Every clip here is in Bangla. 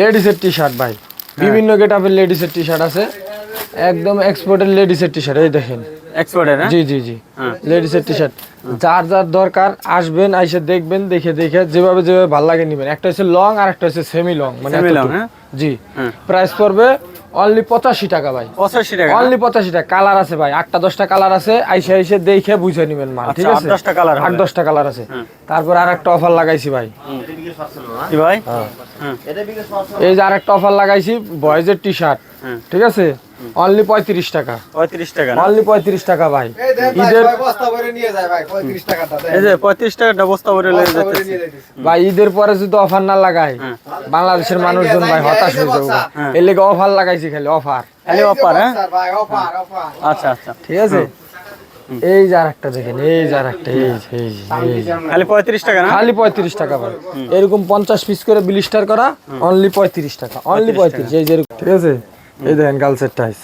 লেডিসের টি শার্ট ভাই। বিভিন্ন গেট আপের লেডিসের টি শার্ট আছে। একদম এক্সপোর্টের লেডিসের টি শার্ট এই দেখেন। এক্সপোর্টের হ্যাঁ? জি জি জি। হ্যাঁ। লেডিসের টি শার্ট যার যার দরকার আসবেন আইসে দেখবেন দেখে দেখে যেভাবে যেভাবে ভালো লাগে নিবেন। একটা হচ্ছে লং আর একটা হচ্ছে সেমি লং মানে হ্যাঁ? জি। হ্যাঁ। প্রাইস পড়বে অনলি পঁচাশি টাকা ভাই। পঁচাশি টাকা অনলি পঁচাশি টাকা। কালার আছে ভাই। আটটা দশটা কালার আছে। আইসে আইসে দেখে বুঝে নিবেন মাল আচ্ছা, ঠিক আছে? দশটা আট দশটা কালার আছে। হ্যাঁ। তারপর আর একটা অফার লাগাইছি ভাই। ভাই? হ্যাঁ। হ্যাঁ এই যে আর একটা অফার লাগাইছি বয়েজের টি শার্ট হ্যাঁ ঠিক আছে? অনলি পঁয়ত্রিশ টাকা। পঁয়ত্রিশ টাকা অনলি পঁয়ত্রিশ টাকা ভাই। ঈদের ভাই বস্তা ভরে নিয়ে যায় ভাই, 35 টাকাটা দেখ। এই যে পঁয়ত্রিশ টাকাটা বস্তা ভরে নিয়ে যাইতেছে। ভাই ঈদের পরে যদি অফার না লাগায় হ্যাঁ। বাংলাদেশের মানুষজন ভাই হতাশ হয়ে যাবে। হ্যাঁ। এর লেগে অফার লাগাইছি খালি অফার খালি অফার হ্যাঁ? Offer, offer. আচ্ছা আচ্ছা। ঠিক আছে? এই যার একটা দেখেন এই যে আর একটা এই যে, এই যে, খালি পঁয়ত্রিশ টাকা না? খালি পঁয়ত্রিশ টাকা ভাই। এরকম পঞ্চাশ পিস করে বিলিস্টার করা অনলি পঁয়ত্রিশ টাকা অনলি পঁয়ত্রিশ এই যেরকম ঠিক আছে? এই দেখেন গার্লসের টাইস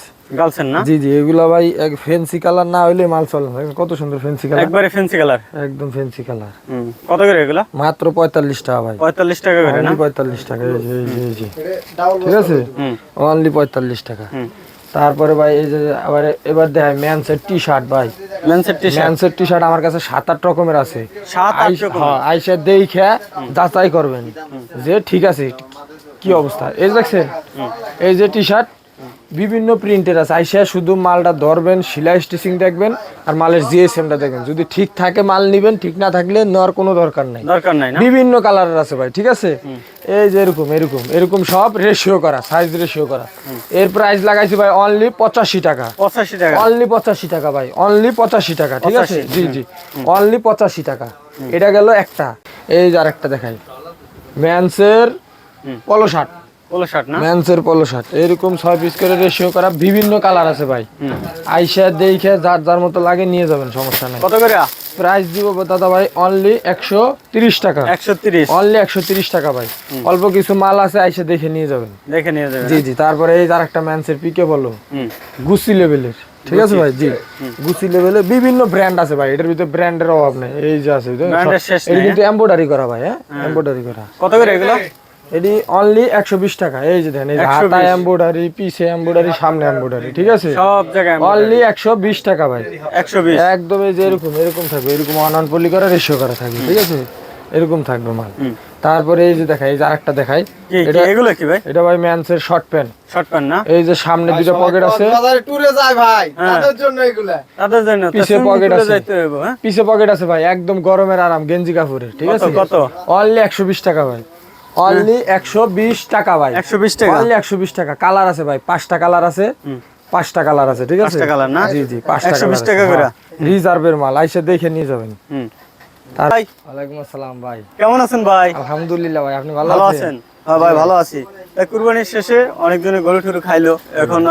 না? জি জি এগুলো ভাই এক ফেন্সি কালার না হইলে মাল চলে না। কত সুন্দর ফেন্সি কালার একবারে ফেন্সি কালার একদম ফেন্সি কালার কত করে এগুলা? মাত্র পঁয়তাল্লিশ টাকা ভাই। পঁয়তাল্লিশ টাকা করে না? ঠিক আছে? অনলি তারপরে ভাই এই যে আবার এবার দেখায় ম্যানসের টি শার্ট ভাই। মেন্সের টি শার্ট ম্যানসের টি শার্ট আমার কাছে সাত আট রকমের আছে। সাত আট আইস- হ্যাঁ, আইসা দেখে যাচাই করবেন। যে ঠিক আছে কি অবস্থা। এই দেখছেন? এই যে টি শার্ট বিভিন্ন প্রিন্টের আছে। আইসা শুধু মালটা ধরবেন সেলাই স্টিচিং দেখবেন আর মালের জিএসএমটা দেখবেন। যদি ঠিক থাকে মাল নিবেন ঠিক না থাকলে নেওয়ার কোনো দরকার নাই। দরকার নাই বিভিন্ন কালারের আছে ভাই ঠিক আছে? এই যে এরকম এরকম এরকম সব রেশিও করা সাইজ রেশিও করা। এর প্রাইস লাগাইছি ভাই অনলি পঁচাশি টাকা। পঁচাশি টাকা। অনলি পঁচাশি টাকা ভাই অনলি পঁচাশি টাকা ঠিক আছে? জি জি। অনলি পঁচাশি টাকা। এটা গেল একটা। এই যে আরেকটা দেখাই। ম্যানসের পলো শার্ট পোলো শার্ট না? ম্যানসের পলো শার্ট এরকম ছয় পিস করে রেশিও করা বিভিন্ন কালার আছে ভাই। আইসা দেখে যার যার মতো লাগে নিয়ে যাবেন সমস্যা নাই। কত করে? প্রাইস দিব দাদা ভাই অনলি একশো তিরিশ টাকা। একশো তিরিশ। অনলি একশো তিরিশ টাকা ভাই। অল্প কিছু মাল আছে আইসা দেখে নিয়ে যাবেন। দেখে নিয়ে যাবে জি জি। তারপরে এই আর একটা ম্যানসের পিকে বলো গুচি লেভেলের ঠিক আছে ভাই? জি। গুচি লেভেলের বিভিন্ন ব্র্যান্ড আছে ভাই। এটার ভিতরে ব্র্যান্ডের অভাব নেই। এই যে আছে এটা কিন্তু এমব্রয়ডারি করা ভাই হ্যাঁ? এমব্রয়ডারি করা। কত করে এগুলো? এটি অনলি একশো বিশ টাকা। এই যে দেখেন এই যে 120 হাতা এমব্রয়ডারি পিছে এমব্রয়ডারি সামনে এমব্রয়ডারি ঠিক আছে? সব জায়গায় অনলি একশো বিশ টাকা ভাই। একশো বিশ। একদম এই যে এরকম এরকম থাকবে এরকম অনন করা রেশিও করা থাকবে ঠিক আছে? এরকম থাকবে মাল। তারপরে এই যে দেখাই এই যে আরেকটা দেখাই এটা এগুলো কি ভাই? এটা ভাই ম্যানসের শর্ট প্যান্ট শর্ট প্যান্ট না? এই যে সামনে দুটো পকেট আছে। কক্সবাজারে ট্যুরে যায় ভাই, হ্যাঁ। তাদের জন্য এগুলা। তাদের জন্য পিছে এ আছে। যাইতে হইব হ্যাঁ? পিছে পকেট আছে ভাই একদম গরমের আরাম গেঞ্জি কাপড়ের ঠিক আছে? কত? অনলি একশো বিশ টাকা ভাই। অনলি একশো বিশ টাকা ভাই। একশো বিশ টাকা? অনলি একশো বিশ টাকা। কালার আছে ভাই পাঁচটা কালার আছে। পাঁচটা কালার আছে ঠিক আছে? পাঁচটা colour না? জি জি পাঁচটা 120 টাকা করে? রিজার্ভের মাল আইসে দেখে নিয়ে যাবেন। ভাই। ওয়ালাইকুম আসসালাম ভাই। কেমন আছেন ভাই? আলহামদুলিল্লাহ ভাই আপনি ভালো আছেন? হ্যাঁ ভাই ভালো আছি। কুরবানির শেষে অনেকজনে গরু টরু খাইলো। এখন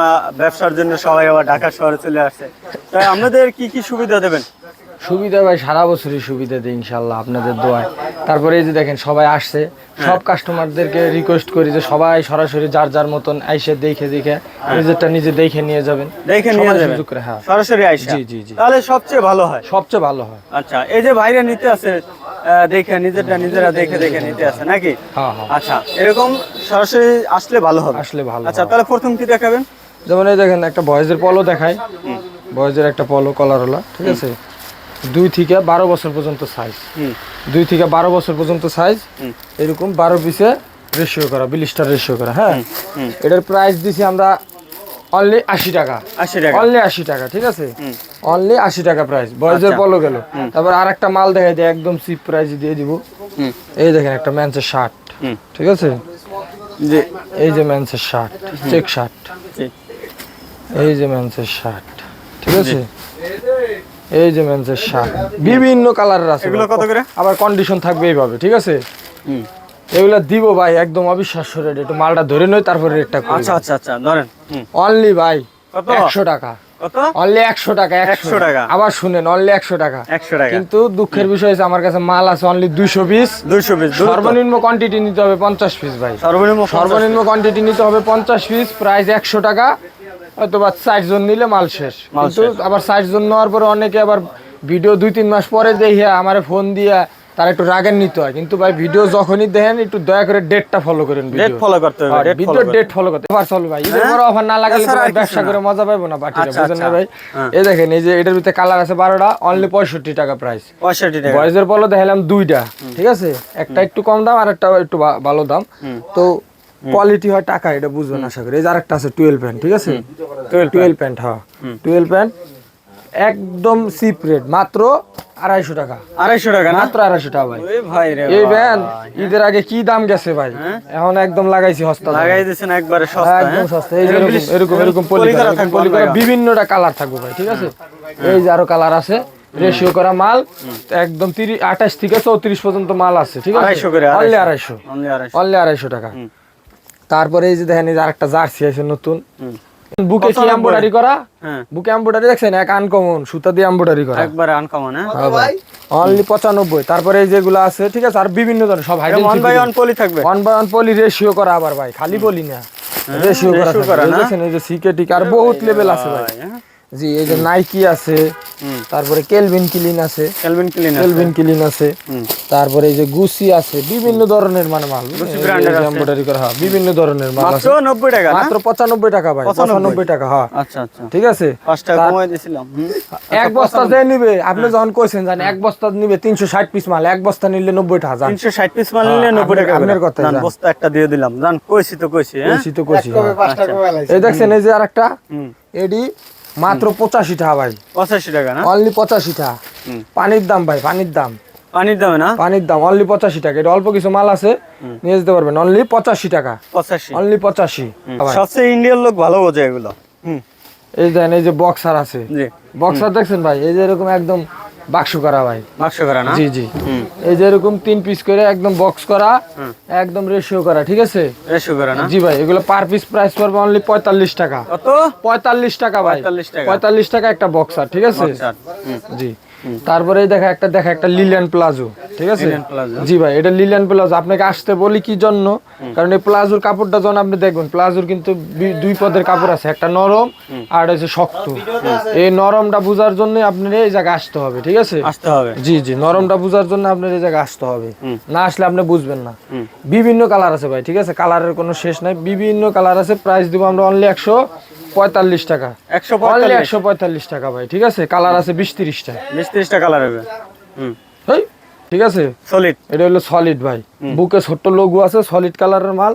ব্যবসার জন্য সবাই আবার ঢাকা শহরে চলে আসছে। তাই আপনাদের কি কি সুবিধা দেবেন? সুবিধা ভাই সারা বছরই সুবিধা দেয় ইনশাল্লাহ আপনাদের দোয়ায়। তারপরে এই যে দেখেন সবাই আসছে। সব কাস্টমারদেরকে রিকোয়েস্ট করি যে সবাই সরাসরি যার যার মতন আইসে দেখে দেখে নিজেরটা নিজে দেখে নিয়ে যাবেন। দেখে নিয়ে যাবেন। হ্যাঁ। সরাসরি আইসা। জি, জি, জি। তাহলে সবচেয়ে ভালো হয়। সবচেয়ে ভালো হয়। আচ্ছা এই যে ভাইরা নিতে আছে দেখে নিজেরটা নিজেরা দেখে দেখে নিতে আছে নাকি? হ্যাঁ হ্যাঁ। আচ্ছা এরকম সরাসরি আসলে ভালো হবে। আসলে ভালো আচ্ছা তাহলে প্রথম কি দেখাবেন? যেমন এই দেখেন একটা বয়েজের পলো দেখায় বয়েজের একটা পলো কলারওয়ালা ঠিক আছে? দুই থেকে বারো বছর পর্যন্ত সাইজ দুই থেকে বারো বছর পর্যন্ত সাইজ এরকম বারো পিসে রেশিও করা বিলিস্টার রেশিও করা হ্যাঁ? এটার প্রাইস দিছি আমরা অনলি আশি টাকা। আশি টাকা। অনলি আশি টাকা ঠিক আছে? অনলি আশি টাকা প্রাইস বয়েজের আচ্ছা। পলো গেল। তারপর আর একটা মাল দেখাই দিয়ে একদম চিপ প্রাইস দিয়ে দিব। এই দেখেন একটা ম্যান্সের শার্ট ঠিক আছে? জি এই যে ম্যান্সের শার্ট চেক শার্ট এই যে মেন্সের শার্ট ঠিক আছে? এই যে মেন্সের শার্ট বিভিন্ন কালারের আছে এগুলো কত করে? আবার কন্ডিশন থাকবে এইভাবে ঠিক আছে? এগুলা দিব ভাই একদম অবিশ্বাস্য রেট একটু মালটা ধরে নই তারপরে রেটটা আচ্ছা আচ্ছা আচ্ছা ধরেন অনলি ভাই কত? একশো টাকা। অনলি একশো টাকা 100 টাকা। আবার শুনেন অনলি একশো টাকা। একশো টাকা। কিন্তু দুঃখের বিষয় হচ্ছে আমার কাছে মাল আছে অনলি পিস দুইশো পিস সর্বনিম্ন কোয়ান্টিটি নিতে হবে পঞ্চাশ পিস ভাই। সর্বনিম্ন সর্বনিম্ন সর্বনিম্ন কোয়ান্টিটি নিতে হবে পঞ্চাশ পিস প্রাইস একশো টাকা। হয়তো বা ষাট জন নিলে মাল শেষ। কিন্তু আবার ষাট জন নেওয়ার পরে অনেকে আবার ভিডিও দুই তিন মাস পরে দেখে আমার ফোন দিয়া তার একটু রাগের নিতে হয়। কিন্তু ভাই ভিডিও যখনই দেখেন একটু দয়া করে ডেটটা ফলো করেন ডেট ফলো করতে হবে ভিডিও ডেট ফলো করতে চলবে ভাই ঈদের হ্যাঁ? অফার না লাগালে ব্যবসা করে মজা পাবো না বাটিরা আচ্ছা, বুঝেন না আচ্ছা। ভাই? হ্যাঁ। এই দেখেন এই যে এটার ভিতরে কালার আছে বারোটা অনলি পঁয়ষট্টি টাকা প্রাইস পঁয়ষট্টি টাকা। বয়েজের পলো দেখালাম দুইটা ঠিক আছে? একটা একটু কম দাম আর একটা একটু ভালো দাম। তো কোয়ালিটি হয় টাকা এটা বুঝবেন আশা করি। এই যে আরেকটা আছে টুয়েলভ প্যান্ট ঠিক আছে? টুয়েলভ প্যান্ট হ্যাঁ। টুয়েলভ প্যান্ট একদম চিপ রেট মাত্র আড়াইশো টাকা। আড়াইশো টাকা মাত্র আড়াইশো টাকা ভাই। ভাই রে এই। ব্যান ঈদের আগে কি দাম গেছে ভাই? এখন একদম লাগাইছি হস্তা লাগাই দিয়েছেন একবারে সস্তা হ্যাঁ, একদম সস্তা। এই যে এরকম এরকম এরকম পলি করা থাকবে পলি করা বিভিন্নটা কালার থাকবে ভাই ঠিক আছে? এই যে আরও কালার আছে রেশিও করা মাল একদম তিরিশ আঠাশ থেকে চৌত্রিশ পর্যন্ত মাল আছে ঠিক আছে? অনলি আড়াইশো। অনলি আড়াইশো। টাকা। তারপরে এই যে দেখেন এই যে আরেকটা জার্সি আছে নতুন। বুকে কি এমব্রয়ডারি করা? হ্যাঁ। বুকে এমব্রয়ডারি দেখছেন? এক আনকমন সুতা দিয়ে এমব্রয়ডারি করা। একবারে আনকমন হ্যাঁ? হ্যাঁ ভাই? অনলি পঁচানব্বই। তারপরে এই যেগুলো আছে ঠিক আছে? আর বিভিন্ন ধরনের সব হাইডেন ওয়ান বাই ওয়ান পলি থাকবে? One by one poly ratio করা আবার ভাই খালি বলি না। রেশিও করা থাকবে। করা? দেখছেন এই যে সিকেটিক আর বহুত লেভেল আছে ভাই হ্যাঁ? জি এই যে নাইকি আছে তারপরে কেলভিন ক্লিন আছে ক্যালভিন ক্লিন কেলভিন ক্লিন আছে তারপরে এই যে গুসি আছে বিভিন্ন ধরনের মানে মাল। এমব্রয়ডারি করা হয় বিভিন্ন ধরনের মাল আছে। মাত্র নব্বই টাকা মাত্র পঁচানব্বই টাকা ভাই 95 পঁচানব্বই টাকা হ্যাঁ। আচ্ছা আচ্ছা। ঠিক আছে? পাঁচ টাকা তার- কমাই দিয়েছিলাম এক বস্তা যে নিবে আপনি যখন কইছেন জানেন এক বস্তা নিবে তিনশো ষাট পিস মাল এক বস্তা নিলে নব্বই টাকা যান তিনশো ষাট পিস মাল নিলে হ্যাঁ, নব্বই টাকা আপনার- কথা জান, জান। বস্তা একটা দিয়ে দিলাম। জান কইছি তো কইছি হ্যাঁ। কইছি তো কইছি হ্যাঁ। এই দেখছেন এই যে আরেকটা এডি মাত্র পঁচাশি টাকা ভাই। পঁচাশি টাকা না? অনলি পঁচাশি টাকা পানির দাম ভাই পানির দাম। পানির দাম না? পানির দাম অনলি পঁচাশি টাকা। এটা অল্প কিছু মাল আছে নিয়ে যেতে পারবেন। অনলি পঁচাশি টাকা। পঁচাশি। অনলি পঁচাশি। সবচেয়ে ইন্ডিয়ান লোক ভালো বোঝে এগুলো। এই দেখেন এই যে বক্সার আছে। বক্সার দেখছেন ভাই? এই যে এরকম একদম বাক্স করা ভাই। বাক্স করা না? জি জি। এই যে এরকম তিন পিস করে একদম বক্স করা একদম রেশিও করা ঠিক আছে? রেশিও করা না? জি ভাই এগুলো পার পিস প্রাইস পড়বে অনলি পঁয়তাল্লিশ টাকা। কত? পঁয়তাল্লিশ টাকা ভাই। 45 টাকা। পঁয়তাল্লিশ টাকা একটা বক্সার ঠিক আছে? জি। তারপরে এই দেখা একটা দেখা একটা লিলিয়ান প্লাজো ঠিক আছে? জি ভাই এটা লিলিয়ান প্লাজো আপনাকে আসতে বলি কি জন্য? কারণ এই প্লাজোর কাপড়টা যখন আপনি দেখবেন প্লাজোর কিন্তু দুই পদের কাপড় আছে একটা নরম আর হচ্ছে শক্ত। এই নরমটা বোঝার জন্য আপনার এই জায়গায় আসতে হবে ঠিক আছে? আসতে হবে। জি জি নরমটা বোঝার জন্য আপনার এই জায়গায় আসতে হবে। না আসলে আপনি বুঝবেন না। বিভিন্ন কালার আছে ভাই ঠিক আছে? কালারের কোনো শেষ নাই। বিভিন্ন কালার আছে প্রাইস দিব আমরা অনলি একশো পঁয়তাল্লিশ টাকা। একশো একশো পঁয়তাল্লিশ টাকা ভাই ঠিক আছে? কালার আছে বিশ তিরিশটা বিশ ত্রিশটা কালার হবে। হুম। ঠিক আছে? সলিড এটা হলো সলিড ভাই। বুকে ছোট্ট লঘু আছে সলিড কালারের মাল।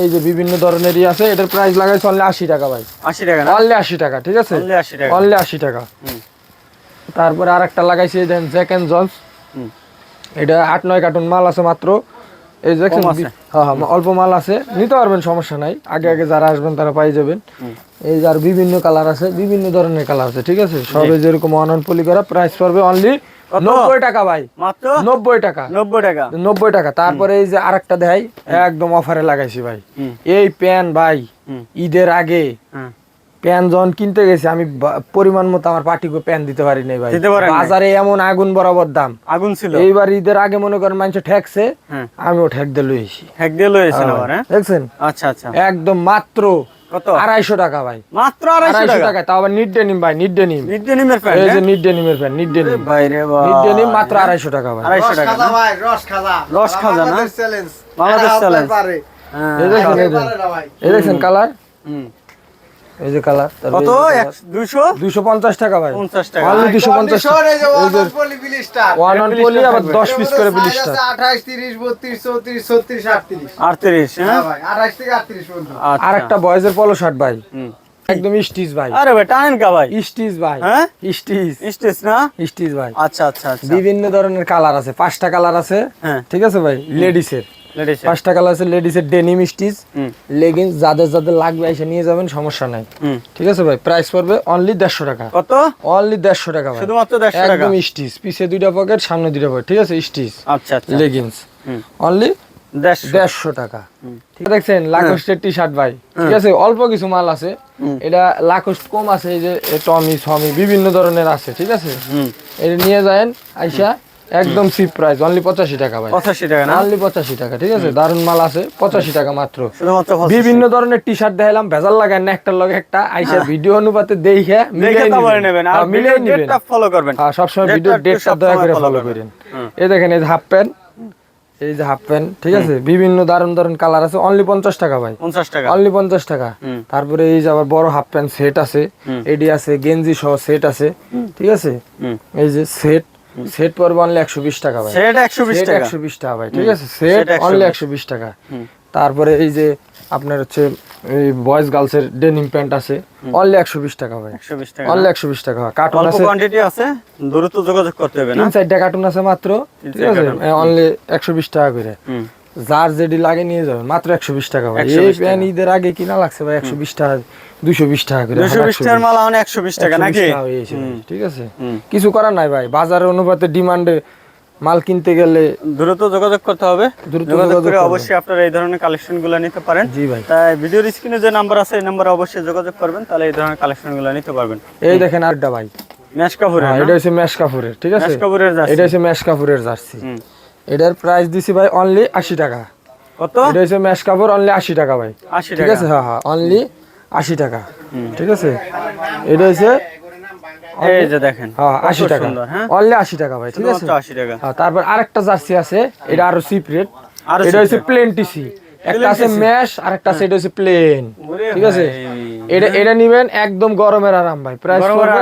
এই যে বিভিন্ন ধরনেরই আছে এটার প্রাইস লাগাইছে অনলি আশি টাকা ভাই। আশি টাকা অনলি আশি টাকা ঠিক আছে? Only 80 টাকা। অনলি আশি টাকা। হুম। তারপরে আর একটা লাগাইছি দেন জ্যাক এন্ড জন্স হুম। এটা আট নয় কার্টুন মাল আছে মাত্র। এই কম হ্যাঁ হ্যাঁ অল্প মাল আছে। নিতে পারবেন সমস্যা নাই। আগে আগে যারা আসবেন তারা পাই যাবেন। এই যার বিভিন্ন কালার আছে বিভিন্ন ধরনের কালার আছে ঠিক আছে? সবে যেরকম অনন পলি করা প্রাইস পড়বে অনলি নব্বই টাকা ভাই। মাত্র? নব্বই টাকা। নব্বই টাকা? নব্বই টাকা। তারপরে এই যে আরেকটা দেখাই একদম অফারে লাগাইছি ভাই। এই প্যান ভাই ঈদের আগে প্যান যখন কিনতে গেছি আমি পরিমাণ মতো আমার পার্টিকে প্যান দিতে পারি নাই ভাই। বাজারে এমন আগুন বরাবর দাম। আগুন ছিল? এইবার ঈদের আগে মনে করেন মানুষ ঠেকছে হ্যাঁ। আমিও ঠেক দিয়ে লইছি হ্যাক দিয়ে লয়েছেন আবার হ্যাঁ? দেখছেন? আচ্ছা আচ্ছা। একদম মাত্র আড়াইশো টাকা ভাই। মাত্র আড়াইশো টাকা? তাও আবার নিড ডেনিম ভাই নিড ডেনিম নিড ডেনিমের এই প্যান্ট যে নিড ডেনিমের প্যান নিড ডেনিম ভাই রে ভাই নিড ডেনিম মাত্র আড়াইশো টাকা ভাই। আড়াইশো টাকা ভাই রস খাজা। রস খাজা না? Challenge Bangladesh challenge. হ্যাঁ। এই দেখেন এই পারে যে না ভাই। এই দেখছেন কালার হুম। এই যে কালার কত? এক- দুইশো? দুইশো পঞ্চাশ টাকা ভাই। পঞ্চাশ টাকা। অনলি ওয়ান অন পলি আবার পিস করে হ্যাঁ? ভাই আঠাশ থেকে আটত্রিশ পর্যন্ত। আচ্ছা। আর একটা বয়েজের পলো শার্ট ভাই। হুম। একদম স্টিচ ভাই। আরে ভাই টানেন কা ভাই? স্টিচ ভাই। হ্যাঁ? স্টিচ। স্টেজ না? স্টিচ ভাই। আচ্ছা আচ্ছা আচ্ছা। বিভিন্ন ধরনের কালার আছে পাঁচটা কালার আছে। হ্যাঁ। ঠিক আছে ভাই? লেডিসের লেডিস পাঁচটা কালার আছে লেডিসের ডেনিম স্টিচ লেগিংস যাদের যাদের লাগবে এসে নিয়ে যাবেন সমস্যা নাই। ঠিক আছে ভাই? প্রাইস পড়বে অনলি দেড়শো টাকা। কত? অনলি দেড়শো টাকা ভাই। শুধুমাত্র দেড়শো টাকা? একদম স্টিচ পিছে দুইটা পকেট সামনে দুইটা পকেট ঠিক আছে? স্টিচ আচ্ছা আচ্ছা। লেগিংস অনলি দেড়শো। টাকা। ঠিক দেখছেন? লাকোস্টের টি শার্ট ভাই। ঠিক আছে? অল্প কিছু মাল আছে। এটা লাকোস্ট কম আছে এই যে টমি সমি বিভিন্ন ধরনের আছে ঠিক আছে? এটা নিয়ে যায়েন আইসা। একদম চিপ প্রাইস অনলি পঁচাশি টাকা ভাই। পঁচাশি টাকা না? অনলি পঁচাশি টাকা ঠিক আছে? দারুণ মাল আছে পঁচাশি টাকা মাত্র। বিভিন্ন ধরনের টি শার্ট দেখালাম ভেজাল লাগায় না একটার লগে একটা। আইসা ভিডিও অনুপাতে দেখে হ্যাঁ। নেবেন। ফলো করবেন। হ্যাঁ সবসময় ভিডিও ডেটটা দয়া করে ফলো করেন। এই দেখেন এই যে হাফ প্যান্ট এই যে হাফ প্যান্ট ঠিক আছে? বিভিন্ন দারুণ দারুণ কালার আছে অনলি পঞ্চাশ টাকা ভাই। পঞ্চাশ টাকা। অনলি পঞ্চাশ টাকা। তারপরে এই যে আবার বড় হাফ প্যান্ট সেট আছে এডি আছে গেঞ্জি সহ সেট আছে ঠিক আছে? এই যে সেট সেট পড়বে অনলি একশো বিশ টাকা ভাই। সেট একশো বিশ টাকা। একশো বিশ টাকা ভাই ঠিক আছে? সেট 120 অনলি একশো বিশ টাকা। তারপরে এই যে আপনার হচ্ছে এই বয়েজ গার্লসের ডেনিম প্যান্ট আছে অনলি একশো বিশ টাকা ভাই। একশো বিশ টাকা। অনলি একশো বিশ টাকা। কার্টুন আছে কোয়ান্টিটি আছে দূরত্ব যোগাযোগ করতে হবে না? তিন চারটা কার্টুন আছে মাত্র ঠিক আছে? অনলি একশো বিশ টাকা করে। যার যেটি লাগে নিয়ে যাবেন মাত্র একশো বিশ টাকা ভাই এই প্যান ঈদের আগে কিনা লাগছে ভাই একশো বিশ টাকা দুশো বিশ টাকা করে দুশো বিশ টাকার মাল এখন একশো বিশ টাকা নাকি? ঠিক আছে? কিছু করার নাই ভাই বাজারের অনুপাতে ডিমান্ডে মাল কিনতে গেলে দ্রুত যোগাযোগ করতে হবে। দ্রুত যোগাযোগ করে অবশ্যই আপনারা এই ধরনের কালেকশনগুলো নিতে পারেন। জি ভাই। তাই ভিডিওর স্ক্রিনে যে নাম্বার আছে এই নাম্বারে অবশ্যই যোগাযোগ করবেন তাহলে এই ধরনের কালেকশনগুলো নিতে পারবেন। এই দেখেন আড্ডা ভাই। ম্যাশ কাপড়ের হ্যাঁ, এটা হচ্ছে ম্যাশ কাপুরের ঠিক আছে? ম্যাশ কাপুরের জার্সি। এটা হচ্ছে ম্যাশ কাপুরের জার্সি। এটার প্রাইস দিছি ভাই অনলি আশি টাকা। কত? এটা হচ্ছে ম্যাশ কাপড় অনলি আশি টাকা ভাই। আশি ঠিক আছে? হ্যাঁ হ্যাঁ অনলি আশি টাকা। ঠিক আছে? এটা হচ্ছে এই যে দেখেন হ্যাঁ আশি টাকা। হ্যাঁ? অনলি আশি টাকা ভাই ঠিক আছে? শুধুমাত্র আশি টাকা। হ্যাঁ, তারপর আরেকটা জার্সি আছে এটা আরও চিপ রেট এটা হচ্ছে প্লেন টিসি একটা আছে ম্যাশ আর একটা আছে এটা হচ্ছে প্লেন ঠিক আছে? এটা এটা নিবেন একদম গরমের আরাম ভাই। প্রাইস পড়বে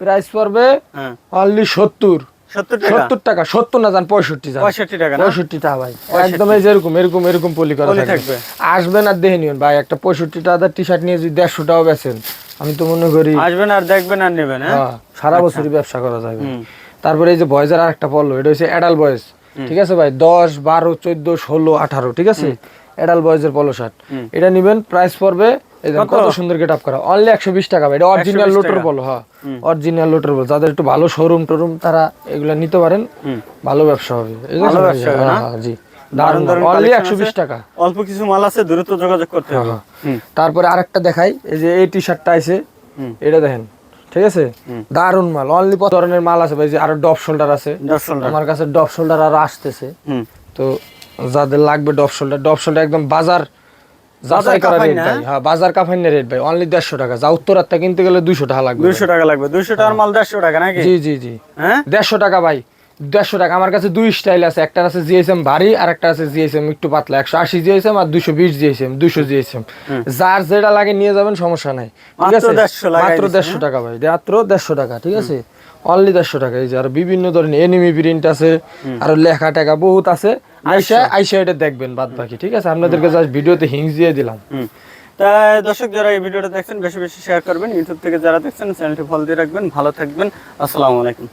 প্রাইস পড়বে হ্যাঁ। অনলি সত্তর। সত্তর টাকা? সত্তর না জান পঁয়ষট্টি পঁয়ষট্টি টাকা পঁয়ষট্টি টাকা ভাই। একদম এই যে এরকম এরকম এরকম পলি করা থাকবে। থাকবে। আসবেন আর দেখে নিবেন ভাই একটা পঁয়ষট্টি টাকা টি শার্ট নিয়ে যদি দেড়শো টাকা বেচেন আমি তো মনে করি আসবেন আর দেখবেন আর নেবেন হ্যাঁ? হ্যাঁ, সারা বছরই ব্যবসা করা যাবে। তারপরে এই যে বয়েজের আর একটা পড়ল এটা হচ্ছে অ্যাডাল বয়েজ ঠিক আছে ভাই? দশ বারো চোদ্দ ষোলো আঠারো ঠিক আছে? অ্যাডাল বয়েজের পলো শার্ট এটা নিবেন প্রাইস পড়বে কত? কত সুন্দর গেট আপ করা। অনলি একশো বিশ টাকা এটা অরিজিনাল লোটার। বলো হ্যাঁ। অরিজিনাল লোটার বলো। যাদের একটু ভালো শোরুম টোরুম তারা এগুলা নিতে পারেন। ভালো ব্যবসা হবে। ভালো ব্যবসা হবে না? হ্যাঁ, হ্যাঁ, জি। দারুণ দারুণ অনলি collection একশো বিশ আছে। টাকা। অল্প কিছু মাল আছে দ্রুত যোগাযোগ করতে হবে। হ্যাঁ, তারপরে আরেকটা দেখাই। এই যে এই টি শার্টটা আছে এটা দেখেন ঠিক আছে? দারুণ মাল। অনলি ধরনের মাল আছে ভাই? যে আরও ডপ শোল্ডার আছে। আমার কাছে ডপ শোল্ডার আরও আসতেছে। হুম। তো যাদের লাগবে ডপ শোল্ডার ডপ শোল্ডার একদম বাজার যাচাই করা রেট ভাই। হ্যাঁ বাজার কাফাইনের রেট ভাই। অনলি দেড়শো টাকা। যা কিনতে গেলে দুইশো টাকা লাগবে দুইশো টাকা লাগবে। দুইশো টাকার মাল দেড়শো টাকা নাকি? জি জি জি। হ্যাঁ? দেড়শো টাকা ভাই। দেড়শো টাকা। আমার কাছে দুই স্টাইল আছে। একটা আছে জিএসএম ভারী আর একটা আছে জিএসএম একটু পাতলা। একশো আশি জিএসএম আর দুশো বিশ জিএসএম দুশো জিএসএম যার যেটা লাগে নিয়ে যাবেন সমস্যা নাই। ঠিক আছে? মাত্র দেড়শো টাকা ভাই। মাত্র দেড়শো টাকা ঠিক আছে? অনলি দেড়শো টাকা। এই যে আর বিভিন্ন ধরনের এনিমি প্রিন্ট আছে আর লেখা টাকা বহুত আছে। আইসা আইসা এটা দেখবেন বাদ বাকি ঠিক আছে? আপনাদেরকে জাস্ট ভিডিওতে হিংস দিয়ে দিলাম। তা দর্শক যারা এই ভিডিওটা দেখছেন বেশি বেশি শেয়ার করবেন। ইউটিউব থেকে যারা দেখছেন চ্যানেলটি ফলো দিয়ে রাখবেন। ভালো থাকবেন। আসসালামু আলাইকুম।